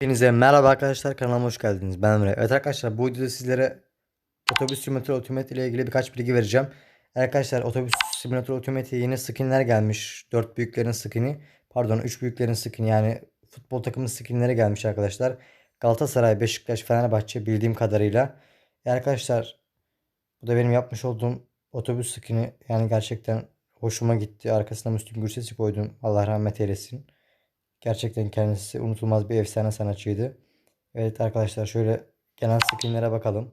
Hepinize merhaba arkadaşlar kanalıma hoş geldiniz. Ben Emre. Evet arkadaşlar bu videoda sizlere Otobüs Simulator Ultimate ile ilgili birkaç bilgi vereceğim. Arkadaşlar Otobüs Simulator Ultimate'e yeni skinler gelmiş. 4 büyüklerin skini. Pardon 3 büyüklerin skini yani futbol takımı skinleri gelmiş arkadaşlar. Galatasaray, Beşiktaş, Fenerbahçe bildiğim kadarıyla. E arkadaşlar bu da benim yapmış olduğum otobüs skini. Yani gerçekten hoşuma gitti. Arkasına Müslüm Gürses'i koydum. Allah rahmet eylesin. Gerçekten kendisi unutulmaz bir efsane sanatçıydı. Evet arkadaşlar şöyle genel skinlere bakalım.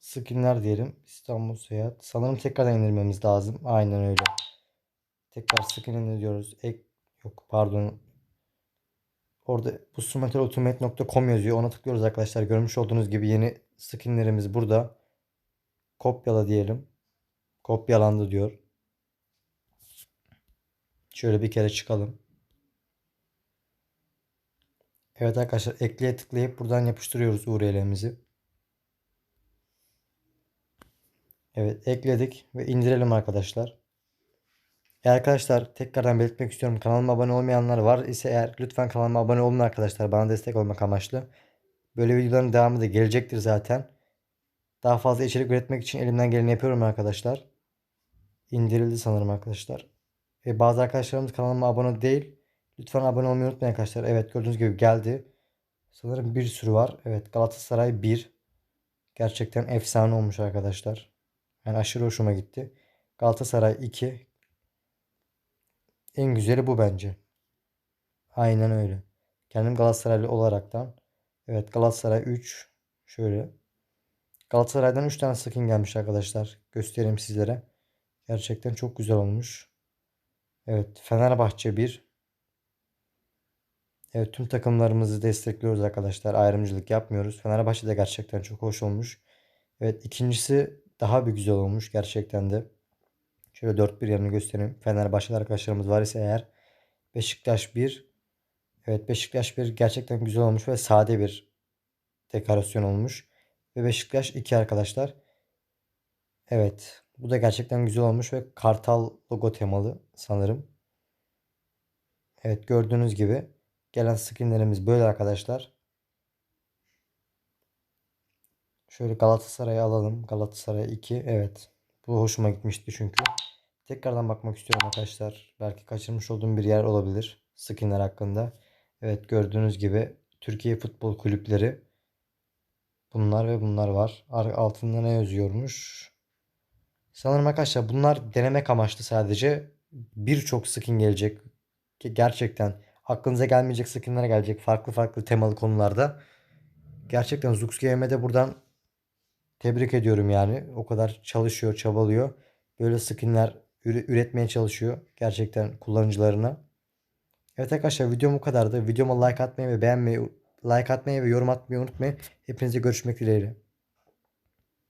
Skinler diyelim. İstanbul Seyahat. Sanırım tekrardan indirmemiz lazım. Aynen öyle. Tekrar skin indiriyoruz. Ek yok pardon. Orada bu sumaterultimate.com yazıyor. Ona tıklıyoruz arkadaşlar. Görmüş olduğunuz gibi yeni skinlerimiz burada. Kopyala diyelim. Kopyalandı diyor. Şöyle bir kere çıkalım. Evet arkadaşlar ekleye tıklayıp buradan yapıştırıyoruz URL'imizi. Evet ekledik ve indirelim arkadaşlar. E arkadaşlar tekrardan belirtmek istiyorum. Kanalıma abone olmayanlar var ise eğer lütfen kanalıma abone olun arkadaşlar. Bana destek olmak amaçlı. Böyle videoların devamı da gelecektir zaten. Daha fazla içerik üretmek için elimden geleni yapıyorum arkadaşlar. İndirildi sanırım arkadaşlar. E, bazı arkadaşlarımız kanalıma abone değil. Lütfen abone olmayı unutmayın arkadaşlar. Evet gördüğünüz gibi geldi. Sanırım bir sürü var. Evet Galatasaray 1. Gerçekten efsane olmuş arkadaşlar. Yani aşırı hoşuma gitti. Galatasaray 2. En güzeli bu bence. Aynen öyle. Kendim Galatasaraylı olaraktan. Evet Galatasaray 3. Şöyle. Galatasaray'dan 3 tane skin gelmiş arkadaşlar. Göstereyim sizlere. Gerçekten çok güzel olmuş. Evet Fenerbahçe 1. Evet tüm takımlarımızı destekliyoruz arkadaşlar. Ayrımcılık yapmıyoruz. Fenerbahçe de gerçekten çok hoş olmuş. Evet ikincisi daha bir güzel olmuş gerçekten de. Şöyle 4-1 yanını göstereyim. Fenerbahçeli arkadaşlarımız var ise eğer. Beşiktaş 1. Evet Beşiktaş 1 gerçekten güzel olmuş ve sade bir dekorasyon olmuş. Ve Beşiktaş 2 arkadaşlar. Evet. Bu da gerçekten güzel olmuş ve kartal logo temalı sanırım. Evet gördüğünüz gibi gelen skinlerimiz böyle arkadaşlar. Şöyle Galatasaray'ı alalım. Galatasaray 2. Evet. Bu hoşuma gitmişti çünkü. Tekrardan bakmak istiyorum arkadaşlar. Belki kaçırmış olduğum bir yer olabilir. Skinler hakkında. Evet gördüğünüz gibi Türkiye Futbol Kulüpleri. Bunlar ve bunlar var. Altında ne yazıyormuş? Sanırım arkadaşlar bunlar denemek amaçlı sadece. Birçok skin gelecek. Gerçekten aklınıza gelmeyecek skinler gelecek. Farklı farklı temalı konularda. Gerçekten Zux Game'e buradan tebrik ediyorum yani. O kadar çalışıyor, çabalıyor. Böyle skinler üretmeye çalışıyor. Gerçekten kullanıcılarına. Evet arkadaşlar videom bu kadardı. Videoma like atmayı ve beğenmeyi, like atmayı ve yorum atmayı unutmayın. Hepinize görüşmek dileğiyle.